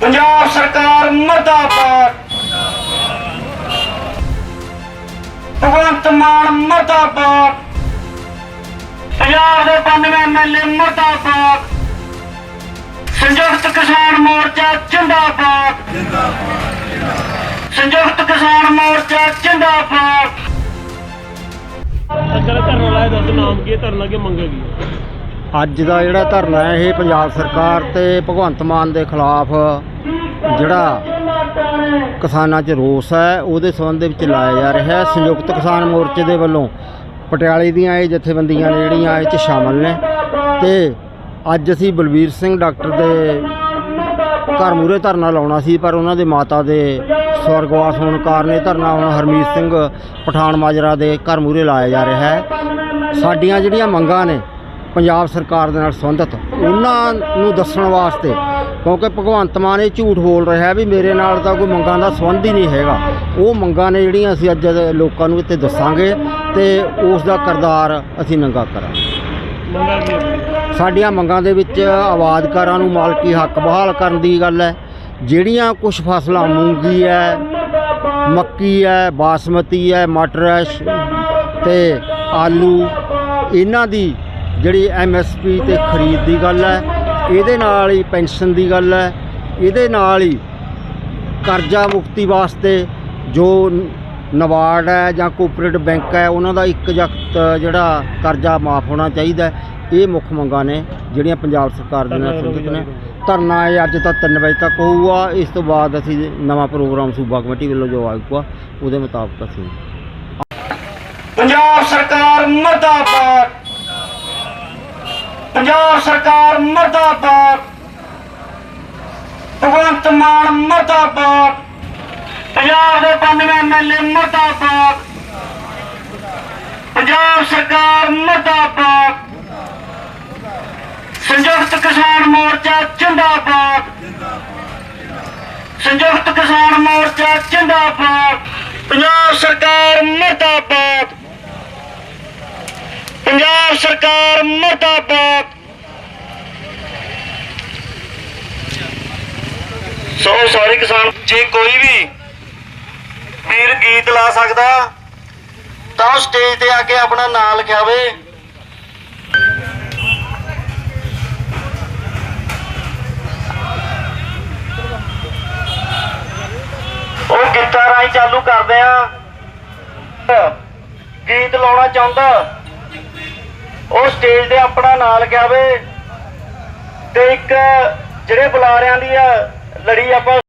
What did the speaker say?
ਪੰਜਾਬ ਸਰਕਾਰ ਮਰਦਾਬਾਦ। ਭਗਵੰਤ ਮਾਨ ਮਰਦਾਬਾਦ। ਪੰਜਾਬ ਦੇ 92 ਐਮਐਲਏ ਮਰਦਾਬਾਦ। ਸੰਯੁਕਤ ਕਿਸਾਨ ਮੋਰਚਾ ਜਿੰਦਾਬਾਦ। ਸੰਯੁਕਤ ਕਿਸਾਨ ਮੋਰਚਾ ਜਿੰਦਾਬਾਦ। ਅੱਛਾ ਧਰਨਾ ਲਾਇਆ ਦੱਸ ਨਾਮ ਕੀ ਹੈ? ਧਰਨਾ ਮੰਗੇਗੀ? ਅੱਜ ਦਾ ਜਿਹੜਾ ਧਰਨਾ ਹੈ, ਇਹ ਪੰਜਾਬ ਸਰਕਾਰ ਤੇ ਭਗਵੰਤ ਮਾਨ ਦੇ ਖਿਲਾਫ ਜਿਹੜਾ ਕਿਸਾਨਾਂ 'ਚ ਰੋਸ ਹੈ, ਉਹਦੇ ਸੰਬੰਧ ਦੇ ਵਿੱਚ ਲਾਇਆ ਜਾ ਰਿਹਾ ਹੈ। ਸੰਯੁਕਤ ਕਿਸਾਨ ਮੋਰਚੇ ਦੇ ਵੱਲੋਂ ਪਟਿਆਲੇ ਦੀਆਂ ਇਹ ਜਥੇਬੰਦੀਆਂ ਨੇ ਜਿਹੜੀਆਂ ਇਹ 'ਚ ਸ਼ਾਮਲ ਨੇ ਤੇ ਅੱਜ ਅਸੀਂ ਬਲਬੀਰ ਸਿੰਘ ਡਾਕਟਰ ਦੇ ਘਰ ਮੂਰੇ ਧਰਨਾ ਲਾਉਣਾ ਸੀ, ਪਰ ਉਹਨਾਂ ਦੇ ਮਾਤਾ ਦੇ ਸਵਰਗਵਾਸ ਹੋਣ ਕਾਰਨ ਇਹ ਧਰਨਾ ਹੁਣ ਹਰਮੀਤ ਸਿੰਘ ਪਠਾਨ ਮਾਜਰਾ ਦੇ ਘਰ ਮੂਰੇ ਲਾਇਆ ਜਾ ਰਿਹਾ ਹੈ। ਸਾਡੀਆਂ ਜਿਹੜੀਆਂ ਮੰਗਾਂ ਨੇ ਪੰਜਾਬ ਸਰਕਾਰ ਦੇ ਨਾਲ ਸੰਬੰਧਿਤ। ਉਹਨਾਂ ਨੂੰ ਦੱਸਣ ਵਾਸਤੇ, ਕਿਉਂਕਿ ਭਗਵੰਤ ਮਾਨ ਇਹ ਝੂਠ ਬੋਲ ਰਿਹਾ ਵੀ ਮੇਰੇ ਨਾਲ ਤਾਂ ਕੋਈ ਮੰਗਾਂ ਦਾ ਸੰਬੰਧ ਹੀ ਨਹੀਂ ਹੈਗਾ। ਉਹ ਮੰਗਾਂ ਨੇ ਜਿਹੜੀਆਂ ਅਸੀਂ ਅੱਜ ਲੋਕਾਂ ਨੂੰ ਇੱਥੇ ਦੱਸਾਂਗੇ ਤੇ ਉਸ ਦਾ ਕਰਦਾਰ ਅਸੀਂ ਨੰਗਾ ਕਰਾਂਗੇ। ਸਾਡੀਆਂ ਮੰਗਾਂ ਦੇ ਵਿੱਚ ਆਬਾਦਕਾਰਾਂ ਨੂੰ ਮਾਲਕੀ ਹੱਕ ਬਹਾਲ ਕਰਨ ਦੀ ਗੱਲ ਹੈ। ਜਿਹੜੀਆਂ ਕੁਝ ਫਸਲਾਂ ਮੂੰਗੀ ਹੈ, ਮੱਕੀ ਹੈ, ਬਾਸਮਤੀ ਹੈ, ਮਟਰ ਹੈ, ਸ਼- ਤੇ ਆਲੂ, ਇਹਨਾਂ ਦੀ ਜਿਹੜੀ ਐਮਐਸਪੀ ਤੇ ਖਰੀਦ ਦੀ ਗੱਲ ਹੈ, ਇਹਦੇ ਨਾਲ ਹੀ ਪੈਨਸ਼ਨ ਦੀ ਗੱਲ ਹੈ, ਇਹਦੇ ਨਾਲ ਹੀ ਕਰਜ਼ਾ ਮੁਕਤੀ ਵਾਸਤੇ ਜੋ ਨ- ਨਬਾਰਡ ਹੈ ਜਾਂ ਕੋਆਪਰੇਟਿਵ ਬੈਂਕ ਹੈ, ਉਹਨਾਂ ਦਾ ਇੱਕ ਜਖਤ ਜਿਹੜਾ ਕਰਜ਼ਾ ਮਾਫ ਹੋਣਾ ਚਾਹੀਦਾ ਇਹ ਮੁੱਖ ਮੰਗਾਂ ਨੇ ਜਿਹੜੀਆਂ ਪੰਜਾਬ ਸਰਕਾਰ ਦੇ ਨਾਲ ਸੰਬੰਧਿਤ ਨੇ। ਧਰਨਾ ਇਹ ਅੱਜ ਤਾਂ 3 ਵਜੇ ਤੱਕ ਹੋਊਗਾ। ਇਸ ਤੋਂ ਬਾਅਦ ਅਸੀਂ ਨਵਾਂ ਪ੍ਰੋਗਰਾਮ ਸੂਬਾ ਕਮੇਟੀ ਵੱਲੋਂ ਜੋ ਆਊਗਾ, ਉਹਦੇ ਮੁਤਾਬਕ ਅਸੀਂ ਪੰਜਾਬ ਸਰਕਾਰ ਮਰਦਾਬਾਦ ਪੰਜਾਬ ਸਰਕਾਰ ਮਰਦਾਬਾਦ। ਭਗਵੰਤ ਮਾਨ ਮਰਦਾਬਾਦ। ਪੰਜਾਬ ਦੇ 92 ਐਮਐਲਏ ਮਰਦਾਬਾਦ। ਪੰਜਾਬ ਸਰਕਾਰ ਮਰਦਾਬਾਦ। ਸੰਯੁਕਤ ਕਿਸਾਨ ਮੋਰਚਾ ਜਿੰਦਾਬਾਦ। ਸੰਯੁਕਤ ਕਿਸਾਨ ਮੋਰਚਾ ਜਿੰਦਾਬਾਦ। ਪੰਜਾਬ ਸਰਕਾਰ ਮਰਦਾਬਾਦ। ਪੰਜਾਬ ਸਰਕਾਰ ਮਰਦਾਬਾਦ। ਸੋ ਸਾਰੇ ਕਿਸਾਨ ਜੇ ਕੋਈ ਵੀ ਵੀਰ ਗੀਤ ਲਾ ਸਕਦਾ, ਤਾਂ ਉਹ ਸਟੇਜ ਤੇ ਆ ਕੇ ਆਪਣਾ ਨਾਮ ਲਿਖਾਵੇ। ਉਹ ਗੀਤਾਂ ਰਾਹੀਂ ਚਾਲੂ ਕਰਦੇ ਆ। ਗੀਤ ਲਾਉਣਾ ਚਾਹੁੰਦਾ, ਉਹ ਸਟੇਜ ਤੇ ਆਪਣਾ ਨਾਂ ਲਿਖਾਵੇ। ਤੇ ਇੱਕ ਜਿਹੜੇ ਬੁਲਾਰਿਆਂ ਦੀ ਆ ਲੜੀ ਆਪਾਂ